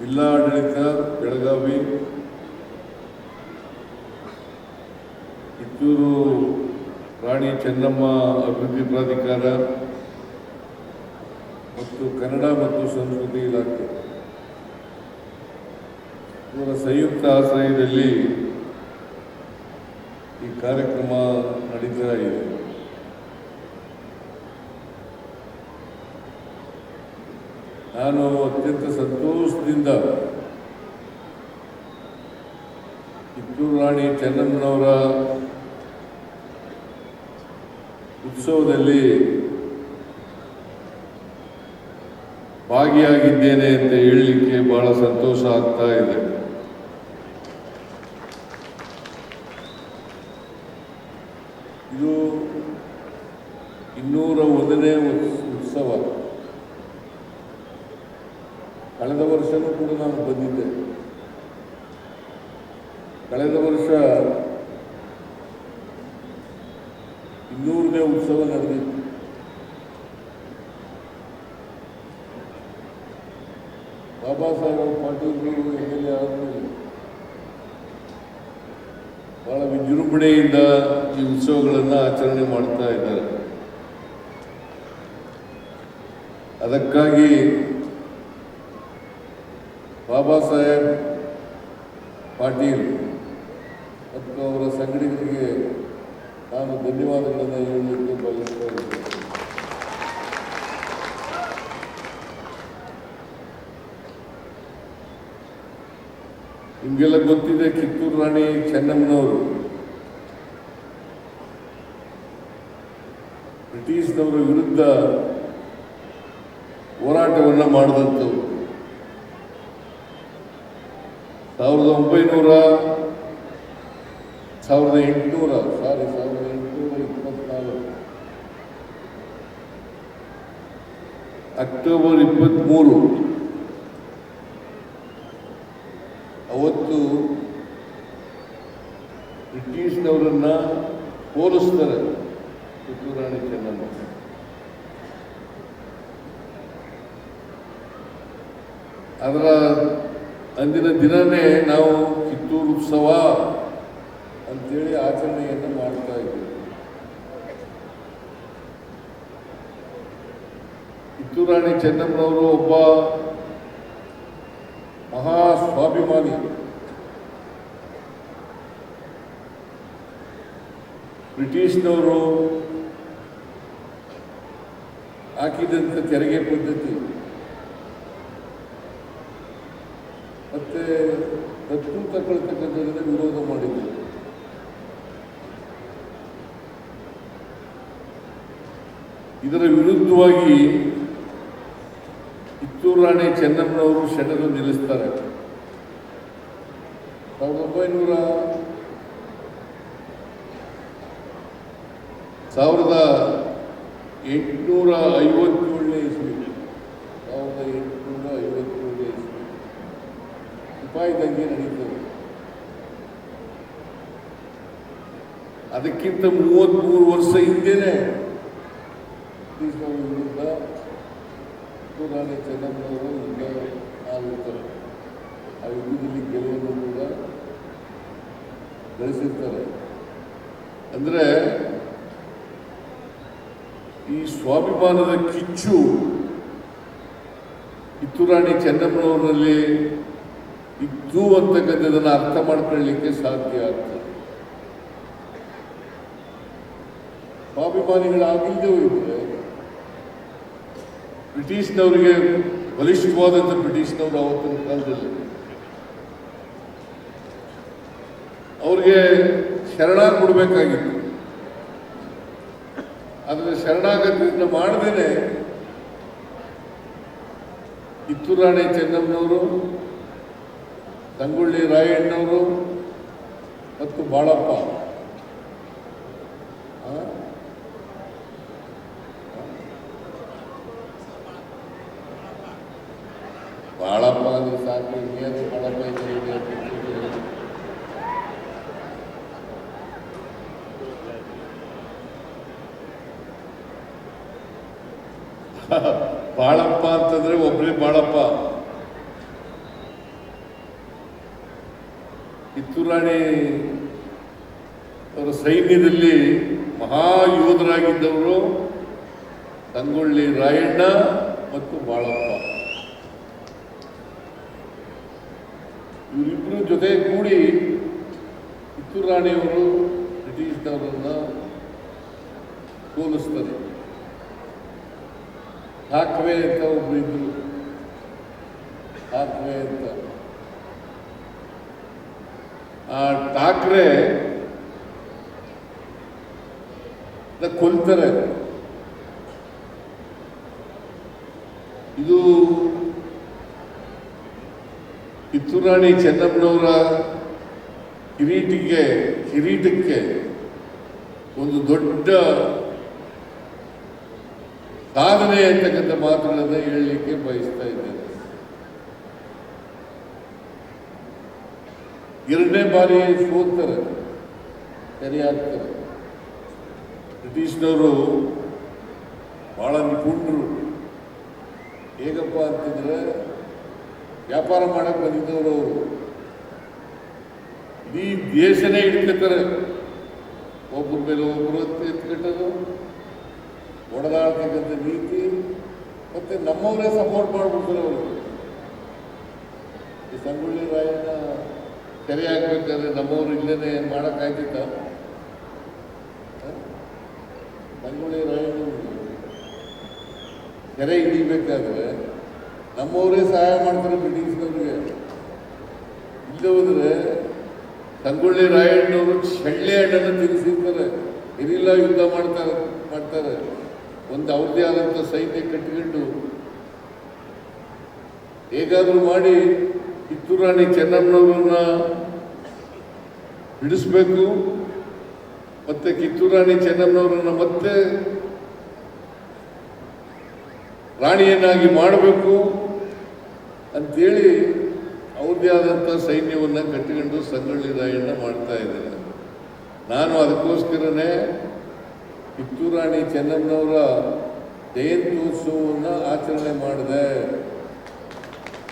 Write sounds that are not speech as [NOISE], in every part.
ಜಿಲ್ಲಾಡಳಿತ ಬೆಳಗಾವಿ, ಕಿತ್ತೂರು ರಾಣಿ ಚೆನ್ನಮ್ಮ ಅಭಿವೃದ್ಧಿ ಪ್ರಾಧಿಕಾರ ಮತ್ತು ಕನ್ನಡ ಮತ್ತು ಸಂಸ್ಕೃತಿ ಇಲಾಖೆ. ಇವರ ಸಂಯುಕ್ತ ಆಶ್ರಯದಲ್ಲಿ ಈ ಕಾರ್ಯಕ್ರಮ ನಡೀತಾ ಇದೆ. ನಾನು ಅತ್ಯಂತ ಸಂತೋಷದಿಂದ ಕಿತ್ತೂರು ರಾಣಿ ಚೆನ್ನಮ್ಮನವರ ಉತ್ಸವದಲ್ಲಿ ಭಾಗಿಯಾಗಿದ್ದೇನೆ ಅಂತ ಹೇಳಲಿಕ್ಕೆ ಬಹಳ ಸಂತೋಷ ಆಗ್ತಾ ಇದೆ. ಇದು ಇನ್ನೂರ ಒಂದನೇ ಉತ್ಸ್- ಉತ್ಸವ. ಕಳೆದ ವರ್ಷವೂ ಕೂಡ ನಾನು ಬಂದಿದ್ದೆ. ಕಳೆದ ವರ್ಷ ಇನ್ನೂರನೇ ಉತ್ಸವ ನಡೆದಿತ್ತು. ಬಾಬಾ ಸಾಹೇಬ್ ಪಾಟೀಲ್ರು ಎಂ ಎಲ್ ಬಹಳ ವಿಜೃಂಭಣೆಯಿಂದ ಈ ಉತ್ಸವಗಳನ್ನು ಆಚರಣೆ ಮಾಡ್ತಾ ಇದ್ದಾರೆ. ಅದಕ್ಕಾಗಿ ಬಾಬಾ ಸಾಹೇಬ್ ಪಾಟೀಲ್ ಮತ್ತು ಅವರ ಸಂಗಡಿಗರಿಗೆ ನಾನು ಧನ್ಯವಾದಗಳನ್ನು ಹೇಳಲಿಕ್ಕೆ ಬಯಸ್ತಾ ಇದ್ದೇನೆ. ನಿಮಗೆಲ್ಲ ಗೊತ್ತಿದೆ ಕಿತ್ತೂರು ರಾಣಿ ಚೆನ್ನಮ್ಮನವರು. ಬ್ರಿಟಿಷ್ನವರ ವಿರುದ್ಧ ಹೋರಾಟವನ್ನು ಮಾಡಿದಂಥವ್ರು. ಸಾವಿರದ ಒಂಬೈನೂರ ಸಾವಿರದ ಎಂಟುನೂರ ಸಾರಿ ಸಾವಿರದ ಎಂಟುನೂರ ಇಪ್ಪತ್ನಾಲ್ಕು. ಅಕ್ಟೋಬರ್ ಇಪ್ಪತ್ತ್ಮೂರು. ಅವತ್ತು ಬ್ರಿಟಿಷ್ನವರನ್ನು ಹೋಲಿಸ್ತಾರೆ ಕಿತ್ತೂರು ರಾಣಿ ಚೆನ್ನಮ್ಮ ಅದರ ಅಂದಿನ ದಿನನೇ ನಾವು ಕಿತ್ತೂರು ಉತ್ಸವ ಅಂತೇಳಿ ಆಚರಣೆಯನ್ನು ಮಾಡ್ತಾ ಇದ್ದೀವಿ. ಕಿತ್ತೂರು ರಾಣಿ ಚೆನ್ನಮ್ಮನವರು ಒಬ್ಬ ಮಹಾ ಸ್ವಾಭಿಮಾನಿ ಬ್ರಿಟಿಷ್ನವರು ಹಾಕಿದಂಥ ತೆರಿಗೆ ಪದ್ಧತಿ. ಮತ್ತೆ ದತ್ತು ತಗೊಳ್ತಕ್ಕಂಥದ್ದನ್ನು ವಿರೋಧ ಮಾಡಿದ್ರು. ಇದರ ವಿರುದ್ಧವಾಗಿ ಕಿತ್ತೂರು ರಾಣಿ ಚೆನ್ನಮ್ಮನವರು ಶರಣರು ನಿಲ್ಲಿಸ್ತಾರೆ. ಸಾವಿರದ ಒಂಬೈನೂರ ಸಾವಿರದ ಎಂಟುನೂರ ಐವತ್ತೇಳನೇ ಇಸ್ವಿ. ಸಾವಿರದ ಎಂಟುನೂರ ಐವತ್ತೇಳನೇ ಇಸ್ವಿ. ಸಿಪಾಯಿ ಅದಕ್ಕಿಂತ ಮೂವತ್ತ್ಮೂರು ವರ್ಷ ಹಿಂದೆನೆ ಬ್ರಿಟಿಷ್ನವರ ವಿರುದ್ಧ ರಾಣಿ ಚೆನ್ನಮ್ಮನವರು ಈಗ ಆಗುತ್ತಾರೆ ಆ ಯುದ್ಧದಲ್ಲಿ ಗೆಲುವನ್ನು ಕೂಡ ಗಳಿಸಿರ್ತಾರೆ. ಅಂದರೆ ಈ ಸ್ವಾಭಿಮಾನದ ಕಿಚ್ಚು ಕಿತ್ತೂರಾಣಿ ಚೆನ್ನಮ್ಮನವರಲ್ಲಿ ಇದ್ದು ಅಂತಕ್ಕಂಥದ್ದನ್ನು ಅರ್ಥ ಮಾಡ್ಕೊಳ್ಳಿಕ್ಕೆ ಸಾಧ್ಯ ಆಗ್ತದೆ. ಸ್ವಾಭಿಮಾನಿಗಳಾಗಿಲ್ಲದೆ ಹೋಗಿದ್ರೆ ಬ್ರಿಟಿಷ್ನವರಿಗೆ ಬಲಿಷ್ಠವಾದಂಥ ಬ್ರಿಟಿಷ್ನವರು ಅವತ್ತಿನ ಕಾಲದಲ್ಲಿ. ಅವ್ರಿಗೆ ಶರಣ ಕೊಡಬೇಕಾಗಿತ್ತು ಆದರೆ ಶರಣಾಗತಿಯನ್ನು ಮಾಡದೇನೆ ಕಿತ್ತೂರಾಣಿ ಚೆನ್ನಮ್ಮನವರು ತಂಗುಳ್ಳಿ ರಾಯಣ್ಣವರು ಮತ್ತು ಬಾಳಪ್ಪ. ಬಾಳಪ್ಪ ನೀವು ಸಾಕು, ಇನ್ನೇನು ಬಾಳಪ್ಪ [LAUGHS] ಬಾಳಪ್ಪ ಅಂತಂದ್ರೆ ಒಬ್ರಿ ಬಾಳಪ್ಪ. ಕಿತ್ತೂರಾಣಿ ಅವರ ಸೈನ್ಯದಲ್ಲಿ ಮಹಾಯೋಧರಾಗಿದ್ದವರು ತಂಗೊಳ್ಳಿ ರಾಯಣ್ಣ ಮತ್ತು ಬಾಳಪ್ಪ. ಇವರಿಬ್ಬರು ಜೊತೆ ಕೂಡಿ ಕಿತ್ತೂರು ರಾಣಿಯವರು ಬ್ರಿಟಿಷ್ನವರನ್ನ ಸೋಲಿಸ್ತಾರೆ ಠಾಕ್ರೆ ಅಂತ ಒಬ್ರು ಇದ್ರು. ಠಾಕ್ರೆ ಅಂತ. ಆ ಠಾಕ್ರೆ ಕೊಲ್ತಾರೆ. ಇದು ಕಿತ್ತೂರಾಣಿ ಚೆನ್ನಪ್ಪನವರ ಕಿರೀಟಿಗೆ, ಕಿರೀಟಕ್ಕೆ ಒಂದು ದೊಡ್ಡ ಸಾಧನೆ ಅಂತಕ್ಕಂಥ ಮಾತುಗಳನ್ನು ಹೇಳಲಿಕ್ಕೆ ಬಯಸ್ತಾ ಇದ್ದೇನೆ. ಎರಡನೇ ಬಾರಿ ಸೋತ್ತಾರೆ ಸರಿಯಾಗ್ತಾರೆ ಬ್ರಿಟಿಷ್ನವರು ಬಹಳ ನಿಪುಣರು. ಹೇಗಪ್ಪ ಅಂತಂದ್ರೆ ವ್ಯಾಪಾರ ಮಾಡಕ್ಕೆ ಬಂದಿದ್ದವರು ಅವರು. ಇಡೀ ದೇಶನೇ ಹಿಡ್ಕೊತಾರೆ ಒಬ್ಬರ ಮೇಲೆ ಒಬ್ಬರು ಎತ್ಕಟ್ಟೋದು ಹೊಡೆದಾಡ್ತಕ್ಕಂಥ ನೀತಿ. ಮತ್ತೆ ನಮ್ಮವರೇ ಸಪೋರ್ಟ್ ಮಾಡ್ಬಿಡ್ತಾರೆ ಅವರು. ಈ ಸಂಗೊಳ್ಳಿ ರಾಯಣ್ಣ ಸರಿ ಆಗ್ಬೇಕಾದ್ರೆ ನಮ್ಮವರು ಇಲ್ಲೇನೆ ಮಾಡೋಕ್ಕಾಯ್ತಿತ್ತ ಸಂಗೊಳ್ಳಿ ರಾಯಣ್ಣ ಕೆರೆ ಹಿಡಿಬೇಕಾದ್ರೆ ನಮ್ಮವರೇ ಸಹಾಯ ಮಾಡ್ತಾರೆ ಬ್ರಿಟಿಷ್ನವ್ರಿಗೆ ಇಲ್ಲದೆ ಹೋದರೆ ಸಂಗೊಳ್ಳಿ ರಾಯಣ್ಣವರು ಚಳ್ಳೆ ಹಣ್ಣನ್ನು ತಿನ್ನಿಸಿರ್ತಾರೆ. ಇರಿಲ್ಲ ಯುದ್ಧ ಮಾಡ್ತಾರೆ ಮಾಡ್ತಾರೆ. ಒಂದು ಅವ್ರದ್ದೇ ಆದಂಥ ಸೈನ್ಯ ಕಟ್ಟಿಕೊಂಡು ಹೇಗಾದರೂ ಮಾಡಿ ಕಿತ್ತೂರು ರಾಣಿ ಚೆನ್ನಮ್ಮನವ್ರನ್ನ ಬಿಡಿಸ್ಬೇಕು ಮತ್ತೆ ಕಿತ್ತೂರು ರಾಣಿ ಚೆನ್ನಮ್ಮನವ್ರನ್ನ ಮತ್ತೆ ರಾಣಿಯನ್ನಾಗಿ ಮಾಡಬೇಕು. ಅಂತೇಳಿ ಅವ್ರದ್ದೇ ಆದಂಥ ಸೈನ್ಯವನ್ನು ಕಟ್ಟಿಕೊಂಡು ಸಂಗೊಳ್ಳಿ ಮಾಡ್ತಾ ಇದ್ದಾರೆ. ನಾನು ಅದಕ್ಕೋಸ್ಕರನೇ ಕಿತ್ತೂರು ರಾಣಿ ಚೆನ್ನಮ್ಮನವರ ಜಯಂತ್ಯೋತ್ಸವವನ್ನು ಆಚರಣೆ ಮಾಡಿದೆ.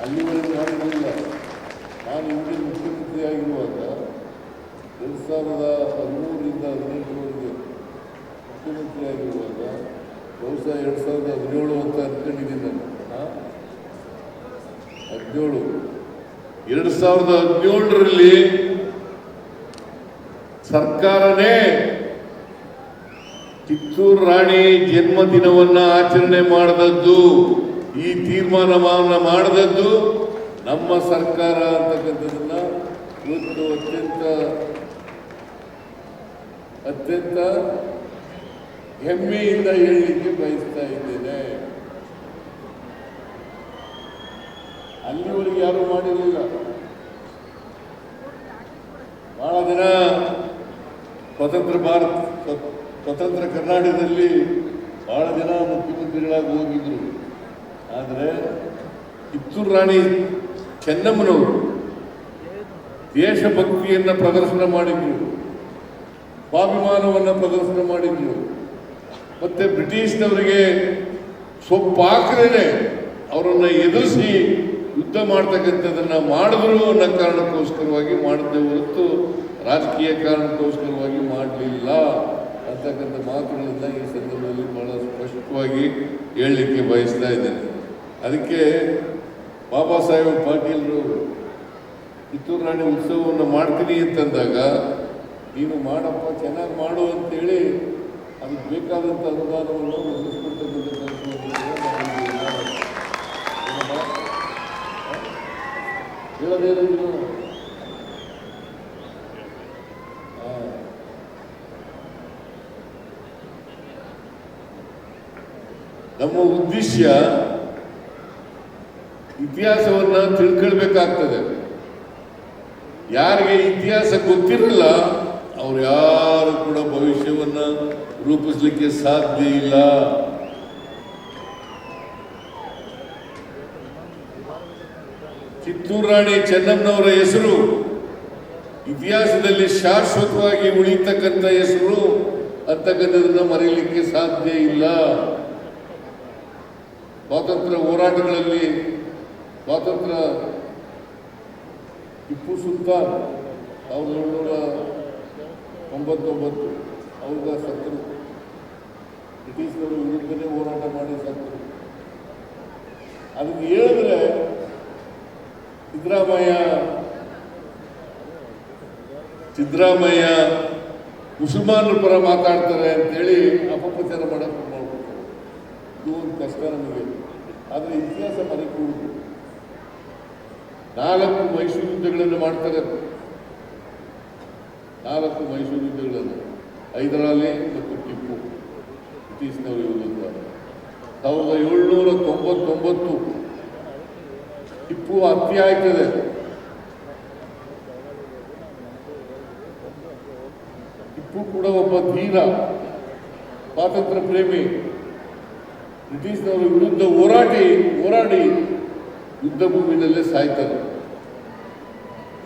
ಅಲ್ಲಿವರೆಗೆ ಮಾಡಿರಲಿಲ್ಲ ನಾನು ಇಂದಿನ ಮುಖ್ಯಮಂತ್ರಿಯಾಗಿರುವಾಗ ಎರಡು ಸಾವಿರದ ಹದಿಮೂರರಿಂದ ಹದಿನೆಂಟರವರೆಗೆ ಮುಖ್ಯಮಂತ್ರಿಯಾಗಿರುವಾಗ ಬಹುಶಃ ಎರಡು ಸಾವಿರದ ಹದಿನೇಳು ಅಂತ ಅಂದ್ಕೊಂಡಿದ್ದೀನಿ ನಾನು? ಹದಿನೇಳು. ಎರಡು ಸಾವಿರದ ಹದಿನೇಳರಲ್ಲಿ ಸರ್ಕಾರನೇ ಕಿತ್ತೂರು ರಾಣಿ ಜನ್ಮದಿನವನ್ನ ಆಚರಣೆ ಮಾಡದದ್ದು, ಈ ತೀರ್ಮಾನವನ್ನು ಮಾಡದದ್ದು ನಮ್ಮ ಸರ್ಕಾರ ಅಂತಕ್ಕಂಥದ್ದನ್ನ ಇವತ್ತು ಅತ್ಯಂತ ಅತ್ಯಂತ ಹೆಮ್ಮೆಯಿಂದ ಹೇಳಲಿಕ್ಕೆ ಬಯಸ್ತಾ ಇದ್ದೇನೆ. ಅಲ್ಲಿವರೆಗೆ ಯಾರು ಮಾಡಿರಲಿಲ್ಲ. ಬಹಳ ದಿನ ಸ್ವತಂತ್ರ ಭಾರತ, ಸ್ವತಂತ್ರ ಕರ್ನಾಟಕದಲ್ಲಿ ಬಹಳ ಜನ ಮುಖ್ಯಮಂತ್ರಿಗಳಾಗಿ ಹೋಗಿದ್ರು. ಆದರೆ ಕಿತ್ತೂರು ರಾಣಿ ಚೆನ್ನಮ್ಮನವರು ದೇಶಭಕ್ತಿಯನ್ನು ಪ್ರದರ್ಶನ ಮಾಡಿದ್ರು, ಸ್ವಾಭಿಮಾನವನ್ನು ಪ್ರದರ್ಶನ ಮಾಡಿದ್ರು. ಮತ್ತೆ ಬ್ರಿಟಿಷ್ನವರಿಗೆ ಸೊಪ್ಪಾಕ್ರೇ ಅವರನ್ನು ಎದುರಿಸಿ ಯುದ್ಧ ಮಾಡ್ತಕ್ಕಂಥದ್ದನ್ನ ಮಾಡಿದ್ರು ಅನ್ನೋ ಕಾರಣಕ್ಕೋಸ್ಕರವಾಗಿ ಮಾಡಿದ್ದೆ ಹೊರತು ರಾಜಕೀಯ ಕಾರಣಕ್ಕೋಸ್ಕರವಾಗಿ ಮಾಡಲಿಲ್ಲ ಅಂತಕ್ಕಂಥ ಮಾತುಗಳನ್ನು ಈ ಸಂದರ್ಭದಲ್ಲಿ ಬಹಳ ಸ್ಪಷ್ಟವಾಗಿ ಹೇಳಲಿಕ್ಕೆ ಬಯಸ್ತಾ ಇದ್ದೇನೆ. ಅದಕ್ಕೆ ಬಾಬಾ ಸಾಹೇಬ್ ಪಾಟೀಲರು ಕಿತ್ತೂರು ರಾಣಿ ಉತ್ಸವವನ್ನು ಮಾಡ್ತೀನಿ ಅಂತಂದಾಗ ನೀನು ಮಾಡಪ್ಪ, ಚೆನ್ನಾಗಿ ಮಾಡು ಅಂತೇಳಿ, ಅದಕ್ಕೆ ಬೇಕಾದಂಥ ಅನುದಾನವನ್ನು ಒದಗಿಸ್ಕೊಡ್ತಕ್ಕಂಥ ಕೆಲಸವನ್ನು ಕೂಡ ನಾವು ಇಲ್ಲಿ ಮಾಡೋದು. ಏನಮ್ಮ? ನಮ್ಮ ಉದ್ದೇಶ ಇತಿಹಾಸವನ್ನ ತಿಳ್ಕೊಳ್ಬೇಕಾಗ್ತದೆ. ಯಾರಿಗೆ ಇತಿಹಾಸ ಗೊತ್ತಿರಲ್ಲ ಅವ್ರು ಯಾರು ಕೂಡ ಭವಿಷ್ಯವನ್ನ ರೂಪಿಸ್ಲಿಕ್ಕೆ ಸಾಧ್ಯ ಇಲ್ಲ. ಕಿತ್ತೂರು ರಾಣಿ ಚೆನ್ನಮ್ಮನವರ ಹೆಸರು ಇತಿಹಾಸದಲ್ಲಿ ಶಾಶ್ವತವಾಗಿ ಉಳಿತಕ್ಕಂಥ ಹೆಸರು ಅಂತಕ್ಕಂಥದನ್ನ ಮರೆಯಲಿಕ್ಕೆ ಸಾಧ್ಯ ಇಲ್ಲ. ಸ್ವಾತಂತ್ರ್ಯ ಹೋರಾಟಗಳಲ್ಲಿ ಸ್ವಾತಂತ್ರ್ಯ ಟಿಪ್ಪು ಸುಲ್ತಾನ್ ಸಾವಿರದ ಏಳ್ನೂರ ತೊಂಬತ್ತೊಂಬತ್ತು ಅವ್ರಿಗೆ ಸತ್ತರು ಬ್ರಿಟಿಷರು ವಿರುದ್ಧನೇ ಹೋರಾಟ ಮಾಡಿ ಸತ್ತರು ಅದಕ್ಕೆ ಹೇಳಿದ್ರೆ ಸಿದ್ದರಾಮಯ್ಯ. ಸಿದ್ದರಾಮಯ್ಯ ಮುಸಲ್ಮಾನರ ಪರ ಮಾತಾಡ್ತಾರೆ ಅಂತೇಳಿ ಅಪಪ್ರಚಾರ ಮಾಡೋದು ಮಾಡ್ಕೊತಾರೆ ಇದು ಒಂದು ಕಷ್ಟ ನಮಗೆ. ಆದರೆ ಇತಿಹಾಸ ಮರೆಕೂಡುದು ನಾಲ್ಕು ಮೈಸೂರು ಯುದ್ಧಗಳನ್ನು ಮಾಡ್ತಾರೆ ನಾಲ್ಕು ಮೈಸೂರು ಯುದ್ಧಗಳನ್ನು. ಹೈದರಾಲಿ ಮತ್ತು ಟಿಪ್ಪು. ಬ್ರಿಟಿಷ್ನವರು ಯುದ್ಧ ಸಾವಿರದ ಏಳ್ನೂರ ತೊಂಬತ್ತೊಂಬತ್ತು ಟಿಪ್ಪು ಅತಿ ಆಯ್ತದೆ. ಕೂಡ ಒಬ್ಬ ಧೀರ, ಸ್ವಾತಂತ್ರ್ಯ ಪ್ರೇಮಿ. ಬ್ರಿಟಿಷ್ನವರ ವಿರುದ್ಧ ಹೋರಾಡಿ ಹೋರಾಡಿ ಯುದ್ಧ ಭೂಮಿನಲ್ಲೇ ಸಾಯ್ತಾರೆ.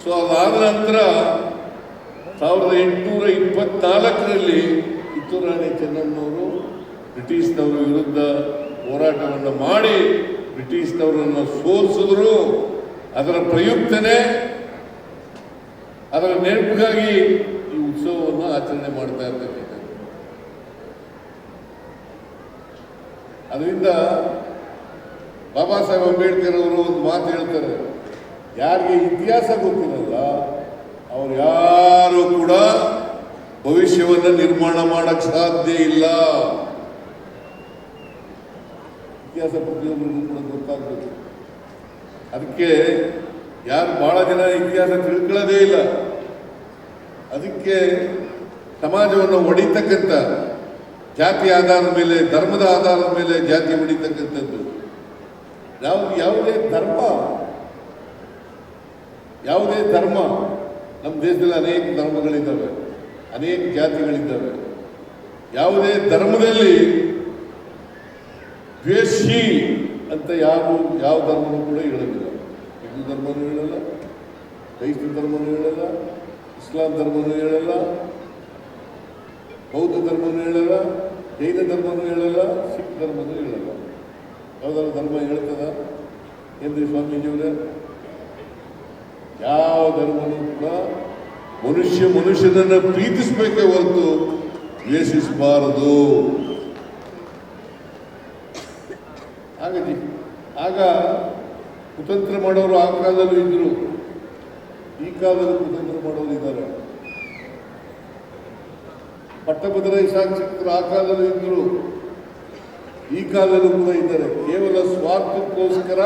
ಸೊ ಅದಾದ ನಂತರ ಸಾವಿರದ ಎಂಟುನೂರ ಇಪ್ಪತ್ನಾಲ್ಕರಲ್ಲಿ ಕಿತ್ತೂರು ರಾಣಿ ಬ್ರಿಟಿಷ್ನವರ ವಿರುದ್ಧ ಹೋರಾಟವನ್ನು ಮಾಡಿ ಬ್ರಿಟಿಷ್ನವರನ್ನು ಸೋಲಿಸಿದ್ರು ಅದರ ಪ್ರಯುಕ್ತನೇ ಅದರ ನೆನಪಿಗಾಗಿ ಈ ಉತ್ಸವವನ್ನು ಆಚರಣೆ ಮಾಡ್ತಾ ಇರ್ತಕ್ಕಂಥದ್ದು. ಅದರಿಂದ ಬಾಬಾ ಸಾಹೇಬ್ ಅಂಬೇಡ್ಕರ್ ಅವರು ಒಂದು ಮಾತು ಹೇಳ್ತಾರೆ, ಯಾರಿಗೆ ಇತಿಹಾಸ ಗೊತ್ತಿರಲ್ಲ, ಅವ್ರು ಯಾರು ಕೂಡ ಭವಿಷ್ಯವನ್ನು ನಿರ್ಮಾಣ ಮಾಡಕ್ ಸಾಧ್ಯ ಇಲ್ಲ. ಇತಿಹಾಸ ಪ್ರತಿಯೊಬ್ಬರಿಗೂ ಅದಕ್ಕೆ ಯಾರು ಬಹಳ ಜನ ಇತಿಹಾಸ ತಿಳ್ಕೊಳ್ಳೋದೇ ಇಲ್ಲ. ಅದಕ್ಕೆ ಸಮಾಜವನ್ನು ಒಡಿತಕ್ಕಂಥ ಜಾತಿ ಆಧಾರದ ಮೇಲೆ, ಧರ್ಮದ ಆಧಾರದ ಮೇಲೆ ಜಾತಿ ಹೊಡಿತಕ್ಕಂಥದ್ದು ಯಾವ್ದು ಯಾವುದೇ ಧರ್ಮ ಯಾವುದೇ ಧರ್ಮ ನಮ್ಮ ದೇಶದಲ್ಲಿ ಅನೇಕ ಧರ್ಮಗಳಿದ್ದಾವೆ, ಅನೇಕ ಜಾತಿಗಳಿದ್ದಾವೆ. ಯಾವುದೇ ಧರ್ಮದಲ್ಲಿ ದ್ವೇಷಿ ಅಂತ ಯಾವ ಯಾವ ಧರ್ಮನೂ ಕೂಡ ಹೇಳೋದಿಲ್ಲ. ಹಿಂದೂ ಧರ್ಮನೂ ಹೇಳಲ್ಲ, ಕ್ರೈಸ್ತ ಧರ್ಮನೂ ಹೇಳಲ್ಲ, ಇಸ್ಲಾಂ ಧರ್ಮನೂ ಹೇಳಲ್ಲ, ಬೌದ್ಧ ಧರ್ಮನೂ ಹೇಳಲ್ಲ, ಜೈನ ಧರ್ಮನೂ ಹೇಳಲ್ಲ, ಸಿಖ್ ಧರ್ಮನೂ ಹೇಳಲ್ಲ. ಯಾವ್ದಾದ್ರು ಧರ್ಮ ಹೇಳ್ತದ? ಏನ್ರಿ ಸ್ವಾಮೀಜಿಯವರೇ? ಯಾವ ಧರ್ಮನೂ ಕೂಡ ಮನುಷ್ಯ ಮನುಷ್ಯನನ್ನ ಪ್ರೀತಿಸಬೇಕೇ ಹೊರತು ದ್ವೇಷಿಸಬಾರದು ಆಗ ಜಿ- ಆಗ ಕುತಂತ್ರ ಮಾಡೋರು ಆ ಕಾಲದಲ್ಲೂ ಇದ್ರು. ಈ ಕಾಲದಲ್ಲಿ ಕುತಂತ್ರ ಮಾಡೋರು ಇದ್ದಾರೆ. ಪಟ್ಟಭದ್ರ ಶಾಸಕರು ಆ ಕಾಲದಲ್ಲೂ ಇದ್ರು. ಈ ಕಾಲದಲ್ಲೂ ಕೂಡ ಇದ್ದಾರೆ. ಕೇವಲ ಸ್ವಾರ್ಥಕ್ಕೋಸ್ಕರ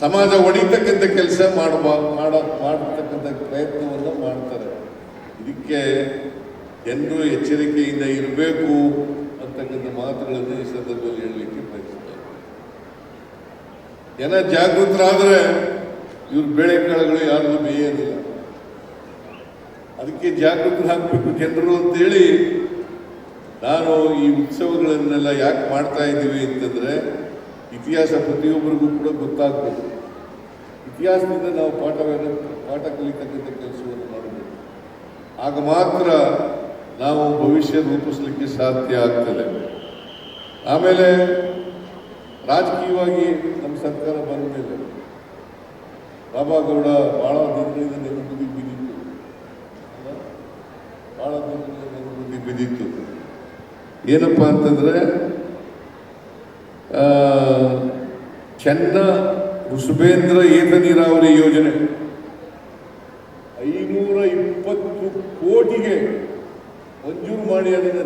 ಸಮಾಜ ಒಡಿತಕ್ಕಂಥ ಕೆಲಸ ಮಾಡುವ, ಮಾಡ, ಮಾಡತಕ್ಕಂಥ ಪ್ರಯತ್ನವನ್ನು ಮಾಡ್ತಾರೆ. ಇದಕ್ಕೆ ಜನರು ಎಚ್ಚರಿಕೆಯಿಂದ ಇರಬೇಕು ಅಂತಕ್ಕಂಥ ಮಾತುಗಳನ್ನು ಈ ಸಂದರ್ಭದಲ್ಲಿ ಬಯಸ್ತಾರೆ ಜನ ಜಾಗೃತರಾದರೆ ಇವ್ರ ಬೆಳೆ ಕಾಳುಗಳು ಯಾರಿಗೂ ಬೇಯೋದಿಲ್ಲ. ಅದಕ್ಕೆ ಜಾಗೃತರಾಗಬೇಕು ಜನರು ಅಂತೇಳಿ ನಾನು ಈ ಉತ್ಸವಗಳನ್ನೆಲ್ಲ ಯಾಕೆ ಮಾಡ್ತಾ ಇದ್ದೀವಿ ಅಂತಂದ್ರೆ ಇತಿಹಾಸ ಪ್ರತಿಯೊಬ್ಬರಿಗೂ ಕೂಡ ಗೊತ್ತಾಗಬೇಕು. ಇತಿಹಾಸದಿಂದ ನಾವು ಪಾಠವನ್ನು ಪಾಠ ಕಲಿತಕ್ಕಂಥ ಕೆಲಸವನ್ನು ಮಾಡಬೇಕು. ಆಗ ಮಾತ್ರ ನಾವು ಭವಿಷ್ಯ ರೂಪಿಸಲಿಕ್ಕೆ ಸಾಧ್ಯ ಆಗ್ತದೆ. ಆಮೇಲೆ ರಾಜಕೀಯವಾಗಿ ನಮ್ಮ ಸರ್ಕಾರ ಬಂದ ಮೇಲೆ ಬಾಬಾ ಗೌಡ ಬಹಳ ದಿನಗಳಿಂದ ನೆನಪುದಿ ಬಿದ್ದಿತ್ತು. ಭಾಳ ದಿನಗಳಿಂದ ನೆನಪುದಿ ಬಿದ್ದಿತ್ತು. ಏನಪ್ಪ ಅಂತಂದ್ರೆ ಚೆನ್ನ ಋಷಭೇಂದ್ರ ಏತ ನೀರಾವರಿ ಯೋಜನೆ ಐನೂರ ಇಪ್ಪತ್ತು ಕೋಟಿಗೆ ಮಂಜೂರು ಮಾಡಿ, ಅದನ್ನು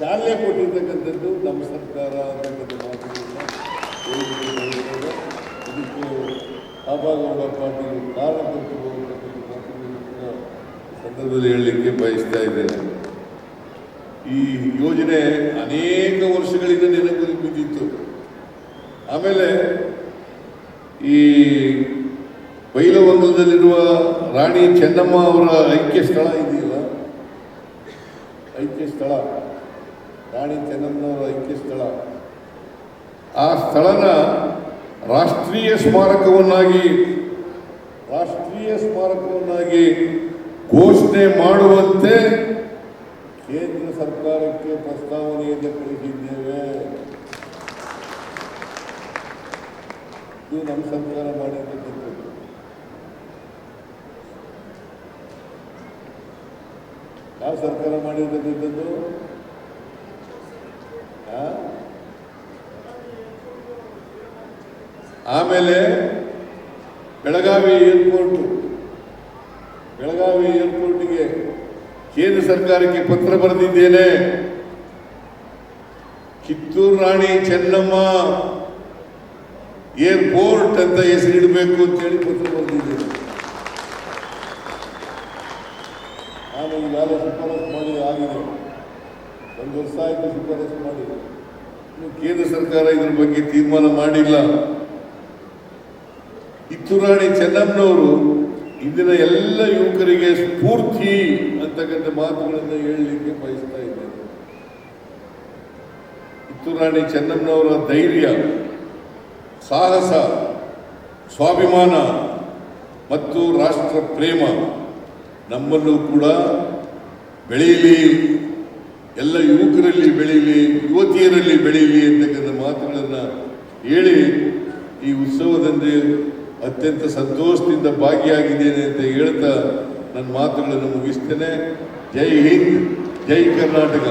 ಚಾಲನೆ ಕೊಟ್ಟಿರ್ತಕ್ಕಂಥದ್ದು ನಮ್ಮ ಸರ್ಕಾರ ಅಂತಕ್ಕಂಥ ಆಬಾಗೌಡ ಪಾಟೀಲ್ ಕಾರಣಕರ್ತರು ಸಂದರ್ಭದಲ್ಲಿ ಹೇಳಲಿಕ್ಕೆ ಬಯಸ್ತಾ ಇದ್ದೇನೆ. ಈ ಯೋಜನೆ ಅನೇಕ ವರ್ಷಗಳಿಂದ ನೆನಪಲ್ಲಿ ಬಿದ್ದಿತ್ತು. ಆಮೇಲೆ ಈ ಬೈಲವಂಗದಲ್ಲಿರುವ ರಾಣಿ ಚೆನ್ನಮ್ಮ ಅವರ ಐಕ್ಯ ಸ್ಥಳ ಇದೆಯಲ್ಲ? ಐಕ್ಯ ಸ್ಥಳ. ರಾಣಿ ಚೆನ್ನಮ್ಮನವರ ಐಕ್ಯ ಸ್ಥಳ. ಆ ಸ್ಥಳನ ರಾಷ್ಟ್ರೀಯ ಸ್ಮಾರಕವನ್ನಾಗಿ ರಾಷ್ಟ್ರೀಯ ಸ್ಮಾರಕವನ್ನಾಗಿ ಘೋಷಣೆ ಮಾಡುವಂತೆ ಕೇಂದ್ರ ಸರ್ಕಾರಕ್ಕೆ ಪ್ರಸ್ತಾವನೆಯನ್ನು ಕಳಿಸಿದ್ದೇವೆ. ಇದು ನಮ್ಮ ಸರ್ಕಾರ ಮಾಡಿರ್ತಕ್ಕಂಥದ್ದು ಯಾವ ಸರ್ಕಾರ ಮಾಡಿರ್ತಕ್ಕಂಥದ್ದು ಆಮೇಲೆ ಬೆಳಗಾವಿ ಏರ್ಪೋರ್ಟ್. ಬೆಳಗಾವಿ ಏರ್ಪೋರ್ಟ್ಗೆ ಕೇಂದ್ರ ಸರ್ಕಾರಕ್ಕೆ ಪತ್ರ ಬರೆದಿದ್ದೇನೆ. ಕಿತ್ತೂರು ರಾಣಿ ಚೆನ್ನಮ್ಮ ಏರ್ಪೋರ್ಟ್ ಅಂತ ಹೆಸರಿಡಬೇಕು ಅಂತೇಳಿ ಪತ್ರ ಬರೆದಿದ್ದೇನೆ. ನಾನು ಈಗಾಗಲೇ ಶಿಫಾರಸು ಮಾಡಿ ಆಗಿದೆ. ಒಂದು ವರ್ಷ ಆಯಿತು ಶಿಫಾರಸು ಮಾಡಿ. ಕೇಂದ್ರ ಸರ್ಕಾರ ಇದ್ರ ಬಗ್ಗೆ ತೀರ್ಮಾನ ಮಾಡಿಲ್ಲ. ಕಿತ್ತೂರಾಣಿ ಚೆನ್ನಮ್ಮನವರು ಇಂದಿನ ಎಲ್ಲ ಯುವಕರಿಗೆ ಸ್ಫೂರ್ತಿ ಅಂತಕ್ಕಂಥ ಮಾತುಗಳನ್ನು ಹೇಳಲಿಕ್ಕೆ ಬಯಸ್ತಾ ಇದ್ದೇನೆ. ಕಿತ್ತೂರಾಣಿ ಚೆನ್ನಮ್ಮನವರ ಧೈರ್ಯ, ಸಾಹಸ, ಸ್ವಾಭಿಮಾನ ಮತ್ತು ರಾಷ್ಟ್ರ ಪ್ರೇಮ ನಮ್ಮಲ್ಲೂ ಕೂಡ ಬೆಳೆಯಲಿ, ಎಲ್ಲ ಯುವಕರಲ್ಲಿ ಬೆಳೀಲಿ ಯುವತಿಯರಲ್ಲಿ ಬೆಳೀಲಿ ಅಂತಕ್ಕಂಥ ಮಾತುಗಳನ್ನು ಹೇಳಿ ಈ ಉತ್ಸವದಲ್ಲಿ ಅತ್ಯಂತ ಸಂತೋಷದಿಂದ ಭಾಗಿಯಾಗಿದ್ದೇನೆ ಅಂತ ಹೇಳ್ತಾ ನನ್ನ ಮಾತುಗಳನ್ನು ಮುಗಿಸ್ತೇನೆ. ಜೈ ಹಿಂದ್ ಜೈ ಕರ್ನಾಟಕ.